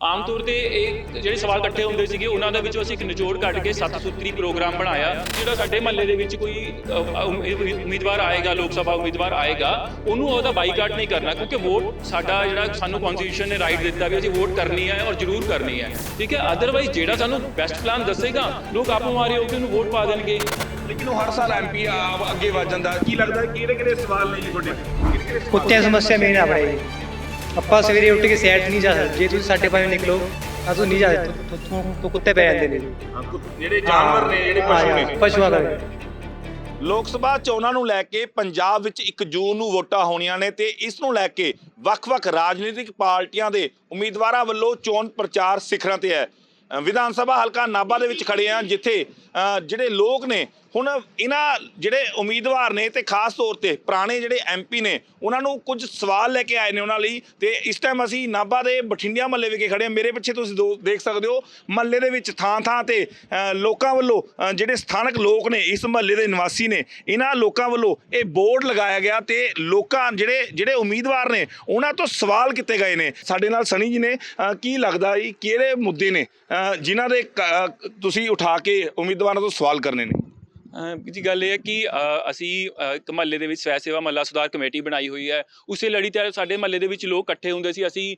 ਆਮ ਤੌਰ ਤੇ ਇਹ ਜਿਹੜੇ ਸਵਾਲ ਇਕੱਠੇ ਹੁੰਦੇ ਸੀਗੇ ਉਹਨਾਂ ਦੇ ਵਿੱਚੋਂ ਅਸੀਂ ਇੱਕ ਨਿਚੋੜ ਕੱਢ ਕੇ ਸੱਤ ਸੂਤਰੀ ਪ੍ਰੋਗਰਾਮ ਬਣਾਇਆ। ਜਿਹੜਾ ਸਾਡੇ ਮਹੱਲੇ ਦੇ ਵਿੱਚ ਕੋਈ ਅ, ਉਮੀ- ਉਮੀਦਵਾਰ ਆਏਗਾ ਲੋਕ ਸਭਾ ਉਮੀਦਵਾਰ ਆਏਗਾ ਉਹਨੂੰ ਉਹਦਾ ਬਾਈਕਾਟ ਨਹੀਂ ਕਰਨਾ ਕਿਉਂਕਿ ਵੋਟ ਸਾਡਾ ਜਿਹੜਾ ਸਾਨੂੰ ਕਨਸਟੀਟਿਊਸ਼ਨ ਨੇ ਰਾਈਟ ਦਿੱਤਾ ਵੀ ਅਸੀਂ ਵੋਟ ਕਰਨੀ ਹੈ ਔਰ ਜ਼ਰੂਰ ਕਰਨੀ ਹੈ। ਠੀਕ ਹੈ? ਅਦਰਵਾਈਜ਼ ਜਿਹੜਾ ਸਾਨੂੰ ਬੈਸਟ ਪਲਾਨ ਦੱਸੇਗਾ ਲੋਕ ਆਪੋ ਮਾਰੇ ਹੋ ਕੇ ਉਹਨੂੰ ਵੋਟ ਪਾ ਦੇਣਗੇ। ਲੇਕਿਨ ਉਹ ਹਰ ਸਾਲ ਐਮਪੀ ਅੱਗੇ ਵੱਧ ਜਾਂਦਾ। ਕੀ ਲੱਗਦਾ ਕਿਹੜੇ ਕਿਹੜੇ ਸਵਾਲ ਨੇ ਜੀ ਤੁਹਾਡੇ? ਕਿਹੜੇ ਕਿਹੜੇ ਸਵਾਲ ਕੁੱਤਿਆਂ ਦੀ ਸਮੱਸਿਆ ਮੇਨ ਆਪਣੇ ਜੀ ਆਪਾਂ ਸਵੇਰੇ ਉੱਠ ਕੇ ਸੈਰ ਨਹੀਂ ਜਾ ਸਕਦੇ। ਜੇ ਤੁਸੀਂ ਸਾਡੇ ਪਾਸੇ ਨਿਕਲੋ ਤਾਂ ਤੁਸੀਂ ਨਹੀਂ ਜਾ ਸਕਦੇ। ਤੋਂ ਤੋਂ ਕੁੱਤੇ ਪੈ ਜਾਂਦੇ ਨੇ। ਹਾਂ, ਜਿਹੜੇ ਜਾਨਵਰ ਨੇ ਜਿਹੜੇ ਪਸ਼ੂ ਨੇ। ਪਸ਼ੂਆਂ ਕਰਕੇ ਲੋਕ ਸਭਾ ਚੋਣਾਂ ਨੂੰ ਲੈ ਕੇ ਪੰਜਾਬ ਵਿੱਚ 1 ਜੂਨ ਨੂੰ ਵੋਟਾਂ ਹੋਣੀਆਂ ਨੇ ਤੇ ਇਸ ਨੂੰ ਲੈ ਕੇ ਵੱਖ-ਵੱਖ ਰਾਜਨੀਤਿਕ ਪਾਰਟੀਆਂ ਦੇ ਉਮੀਦਵਾਰਾਂ ਵੱਲੋਂ ਚੋਣ ਪ੍ਰਚਾਰ ਸਿਖਰਾਂ ਤੇ ਹੈ। ਅ, ਵਿਧਾਨ ਸਭਾ ਹਲਕਾ ਨਾਭਾ ਦੇ ਵਿੱਚ ਖੜੇ ਆ ਜਿੱਥੇ ਅ, ਜਿਹੜੇ ਲੋਕ ਨੇ ਹੁਣ ਇਹਨਾਂ ਜਿਹੜੇ ਉਮੀਦਵਾਰ ਨੇ ਤੇ ਖਾਸ ਤੌਰ ਤੇ ਪੁਰਾਣੇ ਜਿਹੜੇ ਐਮਪੀ ਨੇ ਉਹਨਾਂ ਨੂੰ ਕੁਝ ਸਵਾਲ ਲੈ ਕੇ ਆਏ ਨੇ ਉਹਨਾਂ ਲਈ ਤੇ ਇਸ ਟਾਈਮ ਅਸੀਂ ਨਾਭਾ ਦੇ ਬਠਿੰਡਿਆ ਮਹੱਲੇ ਵਿਖੇ ਖੜੇ ਹਾਂ। ਮੇਰੇ ਪਿੱਛੇ ਤੁਸੀਂ ਦੋ ਦੇਖ ਸਕਦੇ ਹੋ ਮਹੱਲੇ ਦੇ ਵਿੱਚ ਥਾਂ ਥਾਂ ਤੇ ਲੋਕਾਂ ਵੱਲੋਂ ਜਿਹੜੇ ਸਥਾਨਕ ਲੋਕ ਨੇ ਇਸ ਮਹੱਲੇ ਦੇ ਨਿਵਾਸੀ ਨੇ ਇਹਨਾਂ ਲੋਕਾਂ ਵੱਲੋਂ ਇਹ ਬੋਰਡ ਲਗਾਇਆ ਗਿਆ ਤੇ ਲੋਕਾਂ ਜਿਹੜੇ ਜਿਹੜੇ ਉਮੀਦਵਾਰ ਨੇ ਉਹਨਾਂ ਤੋਂ ਸਵਾਲ ਕੀਤੇ ਗਏ ਨੇ। ਸਾਡੇ ਨਾਲ ਸਣੀ ਜੀ ਨੇ ਕੀ ਲੱਗਦਾ ਜੀ ਕਿਹੜੇ ਮੁੱਦੇ ਨੇ ਅ, ਜਿਨ੍ਹਾਂ ਦੇ ਕ- ਤੁਸੀਂ ਉਠਾ ਕੇ ਉਮੀਦਵਾਰਾਂ ਤੋਂ ਸਵਾਲ ਕਰਨੇ ਨੇ? ਜੀ ਗੱਲ ਇਹ ਹੈ ਕਿ ਅਸੀਂ ਇੱਕ ਮਹੱਲੇ ਦੇ ਵਿੱਚ ਸਵੈ ਸੇਵਾ ਮਹੱਲਾ ਸੁਧਾਰ ਕਮੇਟੀ ਬਣਾਈ ਹੋਈ ਹੈ। ਉਸੇ ਲੜੀ ਤੇ ਸਾਡੇ ਮਹੱਲੇ ਦੇ ਵਿੱਚ ਲੋਕ ਇਕੱਠੇ ਹੁੰਦੇ ਸੀ। ਅਸੀਂ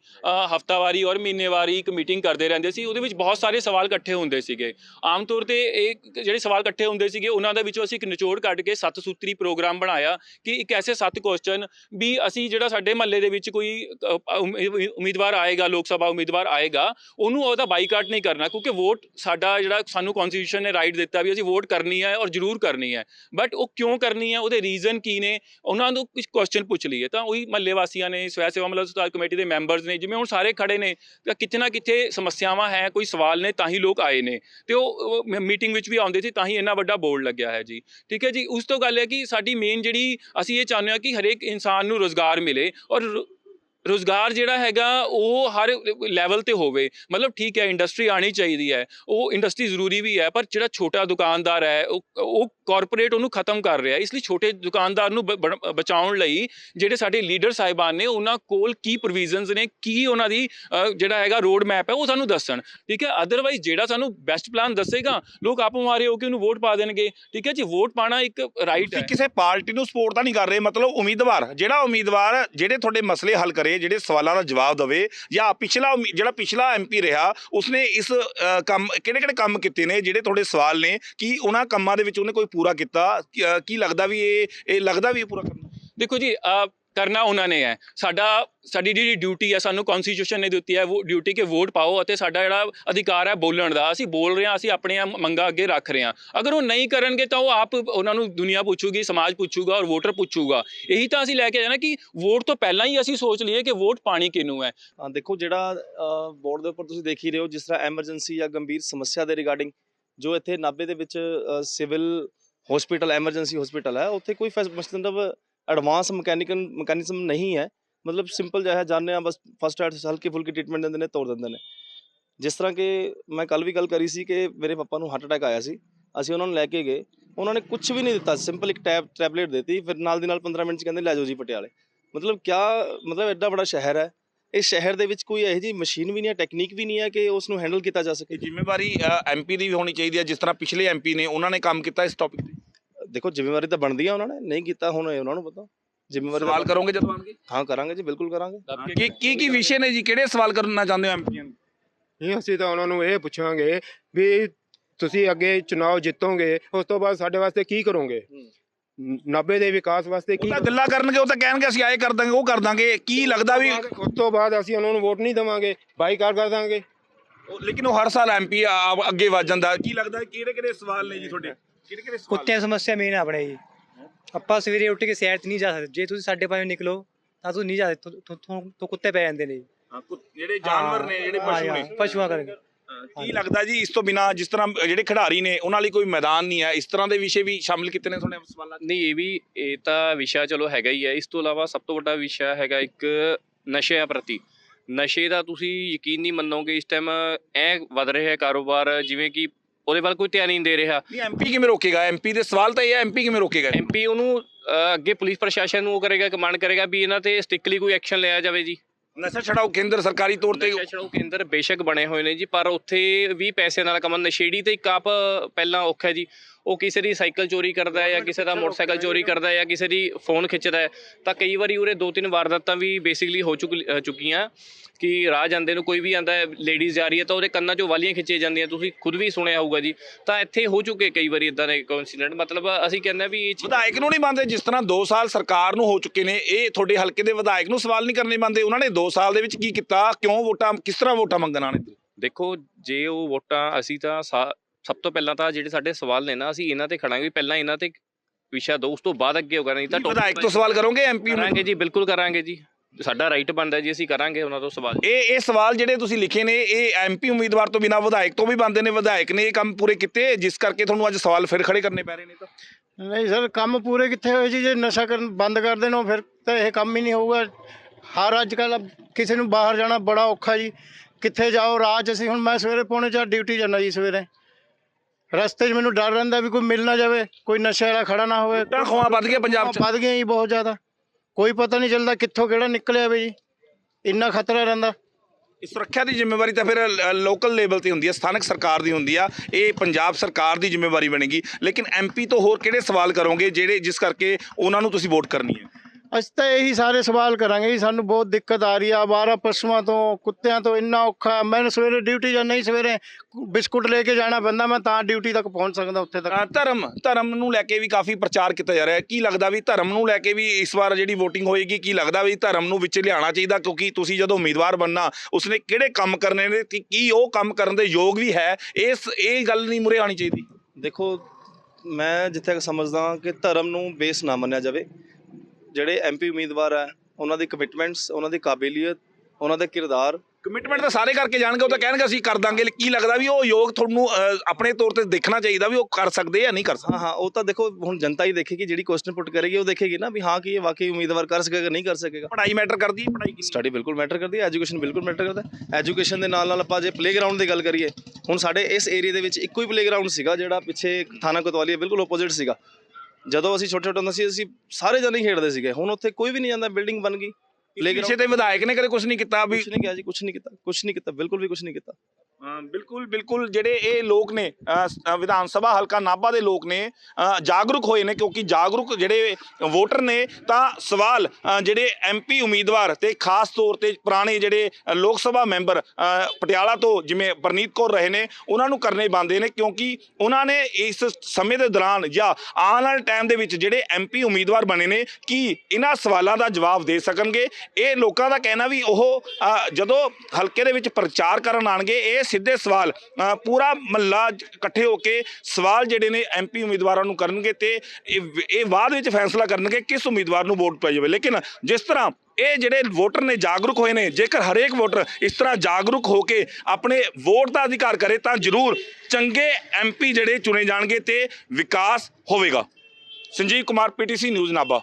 ਹਫ਼ਤਾਵਾਰੀ ਔਰ ਮਹੀਨੇਵਾਰੀ ਇੱਕ ਮੀਟਿੰਗ ਕਰਦੇ ਰਹਿੰਦੇ ਸੀ। ਉਹਦੇ ਵਿੱਚ ਬਹੁਤ ਸਾਰੇ ਸਵਾਲ ਇਕੱਠੇ ਹੁੰਦੇ ਸੀਗੇ। ਆਮ ਤੌਰ ਤੇ ਇਹ ਜਿਹੜੇ ਸਵਾਲ ਇਕੱਠੇ ਹੁੰਦੇ ਸੀਗੇ, ਉਹਨਾਂ ਦੇ ਵਿੱਚੋਂ ਅਸੀਂ ਇੱਕ ਨਿਚੋੜ ਕੱਢ ਕੇ ਸੱਤ ਸੂਤਰੀ ਪ੍ਰੋਗਰਾਮ ਬਣਾਇਆ ਕਿ ਇੱਕ ਐਸੇ ਸੱਤ ਕੁਐਸਚਨ ਵੀ ਅਸੀਂ ਜਿਹੜਾ ਸਾਡੇ ਮਹੱਲੇ ਦੇ ਵਿੱਚ ਕੋਈ ਉਮੀਦਵਾਰ ਆਏਗਾ, ਲੋਕ ਸਭਾ ਉਮੀਦਵਾਰ ਆਏਗਾ, ਉਹਨੂੰ ਉਹਦਾ ਬਾਈਕਾਟ ਨਹੀਂ ਕਰਨਾ। ਕਿਉਂਕਿ ਵੋਟ ਸਾਡਾ ਜਿਹੜਾ ਸਾਨੂੰ ਕਨਸਟੀਟਿਊਸ਼ਨ ਨੇ ਰਾਈਟ ਦਿੱਤਾ ਵੀ ਅਸੀਂ ਵੋਟ ਕਰਨੀ ਹੈ ਔਰ ਜ਼ਰੂਰ ਕਰਨੀ ਹੈ। ਬਟ ਉਹ ਕਿਉਂ ਕਰਨੀ ਹੈ? ਉਹਦੇ ਰੀਜ਼ਨ ਕੀ ਨੇ? ਉਹਨਾਂ ਨੂੰ ਕੁਝ ਕੁਐਸਚਨ ਪੁੱਛ ਲਈਏ। ਤਾਂ ਉਹੀ ਮਹੱਲੇ ਵਾਸੀਆਂ ਨੇ, ਸਵੈ ਸੇਵਾ ਮਤਲਬ ਸੁਧਾਰ ਕਮੇਟੀ ਦੇ ਮੈਂਬਰਸ ਨੇ, ਜਿਵੇਂ ਹੁਣ ਸਾਰੇ ਖੜੇ ਨੇ, ਤਾਂ ਕਿਤੇ ਨਾ ਕਿਤੇ ਸਮੱਸਿਆਵਾਂ ਹੈ, ਕੋਈ ਸਵਾਲ ਨੇ, ਤਾਂ ਹੀ ਲੋਕ ਆਏ ਨੇ। ਤੇ ਉਹ ਮੀਟਿੰਗ ਵਿੱਚ ਵੀ ਆਉਂਦੇ ਸੀ, ਤਾਂ ਹੀ ਇੰਨਾ ਵੱਡਾ ਬੋਰਡ ਲੱਗਿਆ ਹੈ ਜੀ। ਠੀਕ ਹੈ ਜੀ? ਉਸ ਤੋਂ ਗੱਲ ਹੈ ਕਿ ਸਾਡੀ ਮੇਨ ਜਿਹੜੀ ਅਸੀਂ ਇਹ ਚਾਹੁੰਦੇ ਹਾਂ ਕਿ ਹਰੇਕ ਇਨਸਾਨ ਨੂੰ ਰੋਜ਼ਗਾਰ ਮਿਲੇ ਔਰ ਰੋਜ਼ਗਾਰ ਜਿਹੜਾ ਹੈਗਾ ਉਹ ਹਰ ਲੈਵਲ ਤੇ ਹੋਵੇ। ਮਤਲਬ ਠੀਕ ਹੈ ਇੰਡਸਟਰੀ ਆਣੀ ਚਾਹੀਦੀ ਹੈ। ਉਹ ਇੰਡਸਟਰੀ ਜ਼ਰੂਰੀ ਵੀ ਹੈ ਪਰ ਜਿਹੜਾ ਛੋਟਾ ਦੁਕਾਨਦਾਰ ਹੈ ਉਹ ਉਹ ਕਾਰਪੋਰੇਟ ਉਹਨੂੰ ਖਤਮ ਕਰ ਰਿਹਾ ਇਸ ਲਈ ਛੋਟੇ ਦੁਕਾਨਦਾਰ ਨੂੰ ਬਚਾਉਣ ਲਈ ਜਿਹੜੇ ਸਾਡੇ ਲੀਡਰ ਸਾਹਿਬਾਨ ਨੇ ਉਹਨਾਂ ਕੋਲ ਕੀ ਪ੍ਰੋਵੀਜ਼ਨਸ ਨੇ ਕੀ ਉਹਨਾਂ ਦੀ ਜਿਹੜਾ ਹੈਗਾ ਰੋਡ ਮੈਪ ਹੈ ਉਹ ਸਾਨੂੰ ਦੱਸਣ। ਠੀਕ ਹੈ ਅਦਰਵਾਈਜ਼ ਜਿਹੜਾ ਸਾਨੂੰ ਬੈਸਟ ਪਲਾਨ ਦੱਸੇਗਾ ਲੋਕ ਆਪੋ ਮਾਰੇ ਹੋ ਕੇ ਉਹਨੂੰ ਵੋਟ ਪਾ ਦੇਣਗੇ। ਠੀਕ ਹੈ ਜੀ ਵੋਟ ਪਾਣਾ ਇੱਕ ਰਾਈਟ ਹੈ। ਕਿਸੇ ਪਾਰਟੀ ਨੂੰ ਸਪੋਰਟ ਤਾਂ ਨਹੀਂ ਕਰ ਰਹੇ ਮਤਲਬ ਉਮੀਦਵਾਰ ਜਿਹੜਾ ਉਮੀਦਵਾਰ ਜਿਹੜੇ ਤੁਹਾਡੇ ਮਸਲੇ ਹੱਲ ਕਰੇ ਜਿਹੜੇ ਸਵਾਲਾਂ ਦਾ ਜਵਾਬ ਦੇਵੇ ਜਾਂ ਪਿਛਲਾ ਜਿਹੜਾ ਪਿਛਲਾ ਐਮਪੀ ਰਿਹਾ, ਉਸਨੇ ਇਸ ਕੰਮ, ਕਿਹੜੇ ਕਿਹੜੇ ਕੰਮ ਕੀਤੇ ਨੇ, ਜਿਹੜੇ ਤੁਹਾਡੇ ਸਵਾਲ ਨੇ, ਕਿ ਉਹਨਾਂ ਕੰਮਾਂ ਦੇ ਵਿੱਚ ਉਹਨੇ ਕੋਈ ਪੂਰਾ ਕੀਤਾ? ਕੀ- ਲੱਗਦਾ ਵੀ ਇਹ ਇਹ ਲੱਗਦਾ ਵੀ ਇਹ ਪੂਰਾ ਕਰਨਾ? ਦੇਖੋ ਜੀ ਕਰਨਾ ਉਹਨਾਂ ਨੇ ਹੈ। ਸਾਡਾ, ਸਾਡੀ ਜਿਹੜੀ ਡਿਊਟੀ ਹੈ, ਸਾਨੂੰ ਕਨਸਟੀਟਿਊਸ਼ਨ ਨੇ ਦਿੱਤੀ ਹੈ ਉਹ ਡਿਊਟੀ ਕਿ ਵੋਟ ਪਾਓ ਅਤੇ ਸਾਡਾ ਜਿਹੜਾ ਅਧਿਕਾਰ ਹੈ ਬੋਲਣ ਦਾ। ਅਸੀਂ ਬੋਲ ਰਹੇ ਹਾਂ, ਅਸੀਂ ਆਪਣੀਆਂ ਮੰਗਾਂ ਅੱਗੇ ਰੱਖ ਰਹੇ ਹਾਂ। ਅਗਰ ਉਹ ਨਹੀਂ ਕਰਨਗੇ ਤਾਂ ਉਹ ਆਪ ਉਹਨਾਂ ਨੂੰ ਦੁਨੀਆ ਪੁੱਛੂਗੀ, ਸਮਾਜ ਪੁੱਛੂਗਾ ਔਰ ਵੋਟਰ ਪੁੱਛੂਗਾ। ਇਹੀ ਤਾਂ ਅਸੀਂ ਲੈ ਕੇ ਜਾਣਾ ਕਿ ਵੋਟ ਤੋਂ ਪਹਿਲਾਂ ਹੀ ਅਸੀਂ ਸੋਚ ਲਈਏ ਕਿ ਵੋਟ ਪਾਣੀ ਕਿਹਨੂੰ ਹੈ। ਦੇਖੋ ਜਿਹੜਾ ਬੋਰਡ ਦੇ ਉੱਪਰ ਤੁਸੀਂ ਦੇਖ ਹੀ ਰਹੇ ਹੋ, ਜਿਸ ਤਰ੍ਹਾਂ ਐਮਰਜੈਂਸੀ ਜਾਂ ਗੰਭੀਰ ਸਮੱਸਿਆ ਦੇ ਰਿਗਾਰਡਿੰਗ ਜੋ ਇੱਥੇ ਨਾਭੇ ਦੇ ਵਿੱਚ ਸਿਵਲ ਹਸਪੀਟਲ ਐਮਰਜੈਂਸੀ ਹਸਪੀਟਲ ਹੈ, ਉੱਥੇ ਕੋਈ ਫੈਸ- ਮਤਲਬ ਐਡਵਾਂਸ ਮਕੈਨੀਕਲ ਮਕੈਨਿਜ਼ਮ ਨਹੀਂ ਹੈ ਮਤਲਬ ਸਿੰਪਲ ਜਿਹਾ ਹੈ ਜਾਂਦੇ ਆ ਬਸ ਫਸਟ ਐਡ ਹਲਕੀ ਫੁਲਕੀ ਟ੍ਰੀਟਮੈਂਟ ਦਿੰਦੇ ਨੇ ਤੋੜ ਦਿੰਦੇ ਨੇ ਜਿਸ ਤਰ੍ਹਾਂ ਕਿ ਮੈਂ ਕੱਲ ਵੀ ਗੱਲ ਕਰੀ ਸੀ ਕਿ ਮੇਰੇ ਪਾਪਾ ਨੂੰ ਹਾਰਟ ਅਟੈਕ ਆਇਆ ਸੀ ਅਸੀਂ ਉਹਨਾਂ ਨੂੰ ਲੈ ਕੇ ਗਏ ਉਹਨਾਂ ਨੇ ਕੁਝ ਵੀ ਨਹੀਂ ਦਿੱਤਾ ਸਿੰਪਲ ਇੱਕ ਟੈਬ ਟੈਬਲੇਟ ਦਿੱਤੀ ਫਿਰ ਨਾਲ ਦੀ ਨਾਲ 15 ਮਿੰਟ ਚ ਕਹਿੰਦੇ ਲੈ ਜਾਓ ਜੀ ਪਟਿਆਲੇ ਮਤਲਬ ਕਿਆ ਮਤਲਬ ਐਡਾ ਬੜਾ ਸ਼ਹਿਰ ਹੈ ਇਸ ਸ਼ਹਿਰ ਦੇ ਵਿੱਚ ਕੋਈ ਇਹੋ ਜਿਹੀ ਮਸ਼ੀਨ ਵੀ ਨਹੀਂ ਹੈ ਟੈਕਨੀਕ ਵੀ ਨਹੀਂ ਹੈ ਕਿ ਉਸ ਨੂੰ ਹੈਂਡਲ ਕੀਤਾ ਜਾ ਸਕੇ ਇਹ ਜ਼ਿੰਮੇਵਾਰੀ ਐਮਪੀ ਦੀ ਵੀ ਹੋਣੀ ਚਾਹੀਦੀ ਹੈ ਜਿਸ ਤਰ੍ਹਾਂ ਪਿਛਲੇ ਐਮਪੀ ਨੇ ਉਹਨਾਂ ਨੇ ਕੰਮ ਕੀਤਾ ਇਸ ਟੌਪਿਕ ਤੇ ਦੇਖੋ ਜ਼ਿੰਮੇਵਾਰੀ ਤਾਂ ਬਣਦੀ ਹੈ ਉਹਨਾਂ ਨੇ ਨਹੀਂ ਕੀਤਾ ਹੁਣ ਇਹ ਉਹਨਾਂ ਨੂੰ ਪਤਾ। ਜ਼ਿੰਮੇਵਾਰੀ ਤਾਂ ਸਵਾਲ ਕਰੋਗੇ ਜਦੋਂ ਆਣਗੇ ਹਾਂ ਕਰਾਂਗੇ ਜੀ ਬਿਲਕੁਲ ਕਰਾਂਗੇ। ਕੀ ਕੀ ਕੀ ਵਿਸ਼ੇ ਨੇ ਜੀ? ਕਿਹੜੇ ਸਵਾਲ ਕਰਨਾ ਚਾਹੁੰਦੇ ਹੋ ਐਮਪੀਆਂ ਨੂੰ? ਨਹੀਂ ਅਸੀਂ ਤਾਂ ਉਹਨਾਂ ਨੂੰ ਇਹ ਪੁੱਛਾਂਗੇ ਵੀ ਤੁਸੀਂ ਅੱਗੇ ਚੁਣਾਵ ਜਿੱਤੋਗੇ ਉਸ ਤੋਂ ਬਾਅਦ ਸਾਡੇ ਵਾਸਤੇ ਕੀ ਕਰੋਗੇ? ਨਾਬੇ ਦੇ ਵਿਕਾਸ ਵਾਸਤੇ ਉਹ ਕੀ ਤਾਂ ਗੱਲਾਂ ਕਰਨਗੇ ਉਹ ਤਾਂ ਕਹਿਣਗੇ ਅਸੀਂ ਆਏ ਕਰ ਦਾਂਗੇ ਉਹ ਕਰ ਦਾਂਗੇ ਕੀ ਲੱਗਦਾ ਵੀ ਉਸ ਤੋਂ ਬਾਅਦ ਅਸੀਂ ਉਹਨਾਂ ਨੂੰ ਵੋਟ ਨਹੀਂ ਦੇਵਾਂਗੇ ਬਾਈਕਾਟ ਕਰ ਦਾਂਗੇ। ਲੇਕਿਨ ਉਹ ਹਰ ਸਾਲ ਐਮਪੀ ਅੱਗੇ ਵੱਧ ਜਾਂਦਾ। ਕੀ ਲੱਗਦਾ ਕਿਹੜੇ ਕਿਹੜੇ ਸਵਾਲ ਨੇ ਜੀ ਤੁਹਾਡੇ? ਕਿਹੜੇ ਕਿਹੜੇ ਸਵਾਲ? ਕੁੱਤਿਆਂ ਦੀ ਸਮੱਸਿਆ ਮੇਨ ਆਪਣੇ ਜੀ। ਆਪਾਂ ਸਵੇਰੇ ਉੱਠ ਕੇ ਸੈਰ 'ਤੇ ਨਹੀਂ ਜਾ ਸਕਦੇ। ਜੇ ਤੁਸੀਂ ਸਾਡੇ ਪਾਸੇ ਨਿਕਲੋ ਤਾਂ ਤੁਸੀਂ ਨਹੀਂ ਜਾ ਸਕਦੇ। ਤੋਂ- ਕੁੱਤੇ ਪੈ ਜਾਂਦੇ ਨੇ ਜੀ। ਹਾਂ, ਕੁ- ਜਿਹੜੇ ਜਾਨਵਰ ਨੇ ਜਿਹੜੇ ਹਾਂ, ਪਸ਼ੂ ਹਾਂ, ਨੇ ਪਸ਼ੂਆਂ ਕਰਕੇ। ਹਾਂ, ਕੀ ਲੱਗਦਾ ਜੀ ਇਸ ਤੋਂ ਬਿਨਾ ਜਿਸ ਤਰ੍ਹਾਂ ਜਿਹੜੇ ਖਿਡਾਰੀ ਨੇ ਉਹਨਾਂ ਲਈ ਕੋਈ ਮੈਦਾਨ ਨਹੀਂ ਹੈ। ਇਸ ਤਰ੍ਹਾਂ ਦੇ ਵਿਸ਼ੇ ਵੀ ਸ਼ਾਮਿਲ ਕੀਤੇ ਨੇ ਤੁਹਾਡੇ ਸਵਾਲਾਂ 'ਚ? ਨਹੀਂ ਇਹ ਵੀ ਇਹ ਤਾਂ ਵਿਸ਼ਾ ਚਲੋ ਹੈਗਾ ਹੀ ਹੈ। ਇਸ ਤੋਂ ਇਲਾਵਾ ਸਭ ਤੋਂ ਵੱਡਾ ਵਿਸ਼ਾ ਹੈਗਾ ਇੱਕ ਨਸ਼ਿਆਂ ਪ੍ਰਤੀ। ਨਸ਼ੇ ਦਾ ਤੁਸੀਂ ਯਕੀਨ ਨਹੀਂ ਮੰਨੋਗੇ ਇਸ ਟਾਈਮ ਐ ਵੱਧ ਰਿਹਾ ਹੈ ਕਾਰੋਬਾਰ ਜਿਵੇਂ ਕਿ ਉਹਦੇ ਵੱਲ ਕੋਈ ਧਿਆਨ ਨਹੀਂ ਦੇ ਰਿਹਾ। ਨਹੀਂ ਐਮਪੀ ਕਿਵੇਂ ਰੋਕੇਗਾ? ਐਮਪੀ ਦੇ ਸਵਾਲ ਤਾਂ ਇਹ ਹੈ ਐਮਪੀ ਕਿਵੇਂ ਰੋਕੇਗਾ? ਐਮਪੀ ਉਹਨੂੰ ਅਹ, ਅੱਗੇ ਪੁਲਿਸ ਪ੍ਰਸ਼ਾਸਨ ਨੂੰ ਉਹ ਕਰੇਗਾ ਕਮਾਂਡ ਕਰੇਗਾ ਵੀ ਇਹਨਾਂ ਤੇ ਸਟ੍ਰਿਕਟਲੀ ਕੋਈ ਐਕਸ਼ਨ ਲਿਆ ਜਾਵੇ ਜੀ। ਨਸ਼ਾ ਛਡਾਓ ਕੇਂਦਰ ਸਰਕਾਰੀ ਤੌਰ ਤੇ ਨਸ਼ਾ ਛਡਾਊ ਕੇਂਦਰ ਬੇਸ਼ੱਕ ਬਣੇ ਹੋਏ ਨੇ ਜੀ ਪਰ ਉੱਥੇ ਵੀ ਪੈਸੇ ਨਾਲ ਕੰਮ ਨਸ਼ੇੜੀ ਤੇ ਇੱਕ ਆਪ ਪਹਿਲਾਂ ਔਖਾ ਹੈ ਜੀ। ਉਹ ਕਿਸੇ ਦੀ ਸਾਈਕਲ ਚੋਰੀ ਕਰਦਾ ਹੈ ਜਾਂ ਕਿਸੇ ਦਾ ਮੋਟਰਸਾਈਕਲ ਚੋਰੀ ਕਰਦਾ ਹੈ ਜਾਂ ਕਿਸੇ ਦੀ ਫੋਨ ਖਿੱਚਦਾ ਹੈ ਤਾਂ ਕਈ ਵਾਰੀ ਉਰੇ ਦੋ ਤਿੰਨ ਵਾਰਦਾਤਾਂ ਵੀ ਬੇਸਿਕਲੀ ਹੋ ਚੁੱਕੀਆਂ ਕਿ ਰਾਹ ਜਾਂਦੇ ਨੂੰ ਕੋਈ ਵੀ ਆਂਦਾ ਹੈ ਲੇਡੀਜ਼ ਜਾ ਰਹੀ ਹੈ ਤਾਂ ਉਹਦੇ ਕੰਨਾਂ 'ਚੋਂ ਵਾਲੀਆਂ ਖਿੱਚੀਆਂ ਜਾਂਦੀਆਂ ਤੁਸੀਂ ਖੁਦ ਵੀ ਸੁਣਿਆ ਹੋਊਗਾ ਜੀ। ਤਾਂ ਇੱਥੇ ਹੋ ਚੁੱਕੇ ਕਈ ਵਾਰੀ ਇਦਾਂ ਦੇ ਕੋਇਨਸੀਡੈਂਟ ਮਤਲਬ ਅਸੀਂ ਕਹਿੰਦੇ ਹਾਂ ਵੀ ਇਹ ਵਿਧਾਇਕ ਨੂੰ ਨਹੀਂ ਮੰਨਦੇ ਜਿਸ ਤਰ੍ਹਾਂ 2 ਸਾਲ ਸਰਕਾਰ ਨੂੰ ਹੋ ਚੁੱਕੇ ਨੇ ਇਹ ਤੁਹਾਡੇ ਹਲਕੇ ਦੇ ਵਿਧਾਇਕ ਨੂੰ ਸਵਾਲ ਨਹੀਂ ਕਰਨੇ ਮੰਨਦੇ ਉਹਨਾਂ ਨੇ 2 ਸਾਲ ਦੇ ਵਿੱਚ ਕੀ ਕੀਤਾ ਕਿਉਂ ਵੋਟਾਂ ਕਿਸ ਤਰ੍ਹਾਂ ਵੋਟਾਂ ਮੰਗਣ ਆਣੇ ਦੇਖੋ ਜੇ ਉਹ ਵੋਟਾਂ ਅਸੀਂ ਤਾਂ ਸਾ- ਸਭ ਤੋਂ ਪਹਿਲਾਂ ਤਾਂ ਜਿਹੜੇ ਸਾਡੇ ਸਵਾਲ ਨੇ ਨਾ ਅਸੀਂ ਇਹਨਾਂ ਤੇ ਖੜਾਂਗੇ ਪਹਿਲਾਂ ਇਹਨਾਂ ਤੇ ਵਿਸ਼ਾ ਦੋ ਉਸ ਤੋਂ ਬਾਅਦ ਅੱਗੇ ਹੋਗਾ ਨਹੀਂ ਤਾਂ ਵਿਧਾਇਕ ਤੋਂ ਸਵਾਲ ਕਰੋਗੇ ਐਮਪੀ ਕਰਾਂਗੇ ਜੀ ਬਿਲਕੁਲ ਕਰਾਂਗੇ ਜੀ। ਸਾਡਾ ਰਾਈਟ ਬਣਦਾ ਜੀ ਅਸੀਂ ਕਰਾਂਗੇ ਉਹਨਾਂ ਤੋਂ ਸਵਾਲ। ਇਹ ਇਹ ਸਵਾਲ ਜਿਹੜੇ ਤੁਸੀਂ ਲਿਖੇ ਨੇ ਇਹ ਐਮਪੀ ਉਮੀਦਵਾਰ ਤੋਂ ਬਿਨਾਂ ਵਿਧਾਇਕ ਤੋਂ ਵੀ ਬੰਦੇ ਨੇ ਵਿਧਾਇਕ ਨੇ ਇਹ ਕੰਮ ਪੂਰੇ ਕੀਤੇ ਜਿਸ ਕਰਕੇ ਤੁਹਾਨੂੰ ਅੱਜ ਸਵਾਲ ਫਿਰ ਖੜੇ ਕਰਨੇ ਪੈ ਰਹੇ ਨੇ ਤਾਂ। ਨਹੀਂ ਸਰ ਕੰਮ ਪੂਰੇ ਕਿੱਥੇ ਹੋਏ ਜੀ? ਜੇ ਨਸ਼ਾ ਕਰਨ ਬੰਦ ਕਰ ਦੇਣ ਉਹ ਫਿਰ ਤਾਂ ਇਹ ਕੰਮ ਹੀ ਨਹੀਂ ਹੋਊਗਾ। ਹਰ ਅੱਜ ਕੱਲ ਕਿਸੇ ਨੂੰ ਬਾਹਰ ਜਾਣਾ ਬੜਾ ਔਖਾ ਜੀ। ਕਿੱਥੇ ਜਾਓ ਰਾਹ 'ਚ ਅਸੀਂ ਹੁਣ ਮੈਂ ਸਵੇਰੇ ਪੌਣੇ ਚਾਰ ਡਿਊਟੀ ਜਾਣਾ ਜੀ ਸਵੇਰੇ। ਰਸਤੇ 'ਚ ਮੈਨੂੰ ਡਰ ਰਹਿੰਦਾ ਵੀ ਕੋਈ ਮਿਲ ਨਾ ਜਾਵੇ ਕੋਈ ਨਸ਼ੇ ਵਾਲਾ ਖੜਾ ਨਾ ਹੋਵੇ। ਤਾਂ ਖੋਆ ਵੱਧ ਗਿਆ ਪੰਜਾਬ 'ਚ। ਵੱਧ ਗਈਆਂ ਜੀ ਬਹੁਤ ਜ਼ਿਆਦਾ। ਕੋਈ ਪਤਾ ਨਹੀਂ ਚੱਲਦਾ ਕਿੱਥੋਂ ਕਿਹੜਾ ਨਿਕਲਿਆ ਵੇ ਜੀ। ਇੰਨਾ ਖਤਰਾ ਰਹਿੰਦਾ। ਇਸ ਸੁਰੱਖਿਆ ਦੀ ਜ਼ਿੰਮੇਵਾਰੀ ਤਾਂ ਫਿਰ ਲੋਕਲ ਲੈਵਲ ਤੇ ਹੁੰਦੀ ਹੈ ਸਥਾਨਕ ਸਰਕਾਰ ਦੀ ਹੁੰਦੀ ਆ। ਇਹ ਪੰਜਾਬ ਸਰਕਾਰ ਦੀ ਜ਼ਿੰਮੇਵਾਰੀ ਬਣੇਗੀ। ਲੇਕਿਨ ਐਮਪੀ ਤੋਂ ਹੋਰ ਕਿਹੜੇ ਸਵਾਲ ਕਰੋਗੇ ਜਿਹੜੇ ਜਿਸ ਕਰਕੇ ਉਹਨਾਂ ਨੂੰ ਤੁਸੀਂ ਵੋਟ ਕਰਨੀ ਹੈ? ਅਸੀਂ ਤਾਂ ਇਹੀ ਸਾਰੇ ਸਵਾਲ ਕਰਾਂਗੇ ਜੀ ਸਾਨੂੰ ਬਹੁਤ ਦਿੱਕਤ ਆ ਰਹੀ ਆ ਆਵਾਰਾ ਪਸ਼ੂਆਂ ਤੋਂ ਕੁੱਤਿਆਂ ਤੋਂ ਇੰਨਾ ਔਖਾ। ਮੈਂ ਸਵੇਰੇ ਡਿਊਟੀ ਜਾਣਾ ਹੀ ਸਵੇਰੇ ਬਿਸਕੁਟ ਲੈ ਕੇ ਜਾਣਾ ਪੈਂਦਾ ਮੈਂ ਤਾਂ ਡਿਊਟੀ ਤੱਕ ਪਹੁੰਚ ਸਕਦਾ ਉੱਥੇ ਤੱਕ। ਧਰਮ ਧਰਮ ਨੂੰ ਲੈ ਕੇ ਵੀ ਕਾਫੀ ਪ੍ਰਚਾਰ ਕੀਤਾ ਜਾ ਰਿਹਾ। ਹੈ ਕੀ ਲੱਗਦਾ ਵੀ ਧਰਮ ਨੂੰ ਲੈ ਕੇ ਵੀ ਇਸ ਵਾਰ ਜਿਹੜੀ VOTING ਹੋਏਗੀ ਕੀ ਲੱਗਦਾ ਵੀ ਧਰਮ ਨੂੰ ਵਿੱਚ ਲਿਆਉਣਾ ਚਾਹੀਦਾ? ਕਿਉਂਕਿ ਤੁਸੀਂ ਜਦੋਂ ਉਮੀਦਵਾਰ ਬਣਨਾ ਉਸਨੇ ਕਿਹੜੇ ਕੰਮ ਕਰਨੇ ਨੇ ਤੇ ਕੀ ਉਹ ਕੰਮ ਕਰਨ ਦੇ ਯੋਗ ਵੀ ਹੈ ਇਸ ਇਹ ਗੱਲ ਨਹੀਂ ਮੁਰੇ ਆਣੀ ਚਾਹੀਦੀ। ਦੇਖੋ ਮੈਂ ਜਿੱਥੇ ਤੱਕ ਸਮਝਦਾ ਕਿ ਧਰਮ ਨੂੰ ਬੇਸ ਨਾ ਮੰਨਿਆ ਜਾਵੇ। ਜਿਹੜੇ ਐਮਪੀ ਉਮੀਦਵਾਰ ਹੈ ਉਹਨਾਂ ਦੀ ਕਮਿਟਮੈਂਟਸ ਉਹਨਾਂ ਦੀ ਕਾਬਲੀਅਤ ਉਹਨਾਂ ਦਾ ਕਿਰਦਾਰ। ਕਮਿਟਮੈਂਟ ਤਾਂ ਸਾਰੇ ਕਰਕੇ ਜਾਣਗੇ ਉਹ ਤਾਂ ਕਹਿਣਗੇ ਅਸੀਂ ਕਰ ਦਾਂਗੇ ਕੀ ਲੱਗਦਾ ਵੀ ਉਹ ਯੋਗ ਤੁਹਾਨੂੰ ਆਪਣੇ ਤੌਰ ਤੇ ਦੇਖਣਾ ਚਾਹੀਦਾ ਵੀ ਉਹ ਕਰ ਸਕਦੇ ਜਾਂ ਨਹੀਂ ਕਰ ਸਕਦੇ। ਹਾਂ ਹਾਂ ਉਹ ਤਾਂ ਦੇਖੋ ਹੁਣ ਜਨਤਾ ਹੀ ਦੇਖੇਗੀ ਜਿਹੜੀ ਕੁਐਸਚਨ ਪੁੱਟ ਕਰੇਗੀ ਉਹ ਦੇਖੇਗੀ ਨਾ ਵੀ ਹਾਂ ਕਿ ਇਹ ਵਾਕਈ ਉਮੀਦਵਾਰ ਕਰ ਸਕੇਗਾ ਨਹੀਂ ਕਰ ਸਕੇਗਾ। ਪੜ੍ਹਾਈ ਮੈਟਰ ਕਰਦੀ ਹੈ ਪੜ੍ਹਾਈ ਕੀ? ਸਟੱਡੀ ਬਿਲਕੁਲ ਮੈਟਰ ਕਰਦੀ ਹੈ ਐਜੂਕੇਸ਼ਨ ਬਿਲਕੁਲ ਮੈਟਰ ਕਰਦਾ ਐਜੂਕੇਸ਼ਨ ਦੇ ਨਾਲ ਨਾਲ ਆਪਾਂ ਜੇ ਪਲੇਗਰਾਉਂਡ ਦੀ ਗੱਲ ਕਰੀਏ ਹੁਣ ਸਾਡੇ ਇਸ ਏਰੀਆ ਦੇ ਵਿੱਚ ਇੱਕੋ ਹੀ ਪਲੇਗਰਾਉਂਡ ਸੀਗਾ ਜਿਹੜਾ ਪਿੱਛੇ ਥਾਣਾ ਕੋਤਵਾਲੀ ਬਿਲਕੁਲ ਆਪੋਜ਼ਿਟ ਸੀਗਾ। ਜਦੋਂ ਅਸੀਂ ਛੋਟੇ ਛੋਟੇ ਹੁੰਦੇ ਸੀ ਅਸੀਂ ਸਾਰੇ ਜਣੇ ਹੀ ਖੇਡਦੇ ਸੀਗੇ। ਹੁਣ ਉੱਥੇ ਕੋਈ ਵੀ ਨਹੀਂ ਜਾਂਦਾ ਬਿਲਡਿੰਗ ਬਣ ਗਈ। ਪਿੱਛੇ ਤੇ ਵਿਧਾਇਕ ਨੇ ਕਦੇ ਕੁਝ ਨਹੀਂ ਕੀਤਾ ਵੀ ਕੁਝ ਨਹੀਂ ਕਿਹਾ ਜੀ ਕੁਝ ਨਹੀਂ ਕੀਤਾ ਕੁਝ ਨਹੀਂ ਕੀਤਾ ਬਿਲਕੁਲ ਵੀ ਕੁਝ ਨਹੀਂ ਕੀਤਾ। ਬਿਲਕੁਲ ਬਿਲਕੁਲ ਜਿਹੜੇ ਇਹ ਲੋਕ ਨੇ ਵਿਧਾਨ ਸਭਾ ਹਲਕਾ ਨਾਭਾ ਦੇ ਲੋਕ ਨੇ ਜਾਗਰੂਕ ਹੋਏ ਨੇ ਕਿਉਂਕਿ ਜਾਗਰੂਕ ਜਿਹੜੇ ਵੋਟਰ ਨੇ ਤਾਂ ਸਵਾਲ ਅ, ਜਿਹੜੇ ਐਮਪੀ ਉਮੀਦਵਾਰ ਤੇ ਖਾਸ ਤੌਰ ਤੇ ਪੁਰਾਣੇ ਜਿਹੜੇ ਲੋਕ ਸਭਾ ਮੈਂਬਰ ਪਟਿਆਲਾ ਤੋਂ ਜਿਵੇਂ ਪਰਨੀਤ ਕੌਰ ਰਹੇ ਨੇ ਉਹਨਾਂ ਨੂੰ ਕਰਨੇ ਬੰਦੇ ਨੇ ਕਿਉਂਕਿ ਉਹਨਾਂ ਨੇ ਇਸ ਸਮੇਂ ਦੇ ਦੌਰਾਨ ਜਾਂ ਆਉਣ ਵਾਲੇ ਟਾਈਮ ਦੇ ਵਿੱਚ ਜਿਹੜੇ ਐਮਪੀ ਉਮੀਦਵਾਰ ਬਣੇ ਨੇ ਕੀ ਇਹਨਾਂ ਸਵਾਲਾਂ ਦਾ ਜਵਾਬ ਦੇ ਸਕਣਗੇ? ਇਹ ਲੋਕਾਂ ਦਾ ਕਹਿਣਾ ਵੀ ਉਹ ਜਦੋਂ ਹਲਕੇ ਦੇ ਵਿੱਚ ਪ੍ਰਚਾਰ ਕਰਨ ਆਣਗੇ ਇਹ ਸਿੱਧੇ ਸਵਾਲ ਪੂਰਾ ਮਹੱਲਾ ਇਕੱਠੇ ਹੋ ਕੇ ਸਵਾਲ ਜਿਹੜੇ ਨੇ ਐਮਪੀ ਉਮੀਦਵਾਰਾਂ ਨੂੰ ਕਰਨਗੇ ਤੇ ਇਹ ਬਾਅਦ ਵਿੱਚ ਫੈਸਲਾ ਕਰਨਗੇ ਕਿਸ ਉਮੀਦਵਾਰ ਨੂੰ ਵੋਟ ਪਾਈ ਜਾਵੇ। ਲੇਕਿਨ ਜਿਸ ਤਰ੍ਹਾਂ ਇਹ ਜਿਹੜੇ ਵੋਟਰ ਨੇ ਜਾਗਰੂਕ ਹੋਏ ਨੇ, ਜੇਕਰ ਹਰੇਕ ਵੋਟਰ ਇਸ ਤਰ੍ਹਾਂ ਜਾਗਰੂਕ ਹੋ ਕੇ ਆਪਣੇ ਵੋਟ ਦਾ ਅਧਿਕਾਰ ਕਰੇ, ਤਾਂ ਜ਼ਰੂਰ ਚੰਗੇ ਐਮਪੀ ਜਿਹੜੇ ਚੁਣੇ ਜਾਣਗੇ ਤੇ ਵਿਕਾਸ ਹੋਵੇਗਾ। Sanjeev Kumar PTC news Nabha.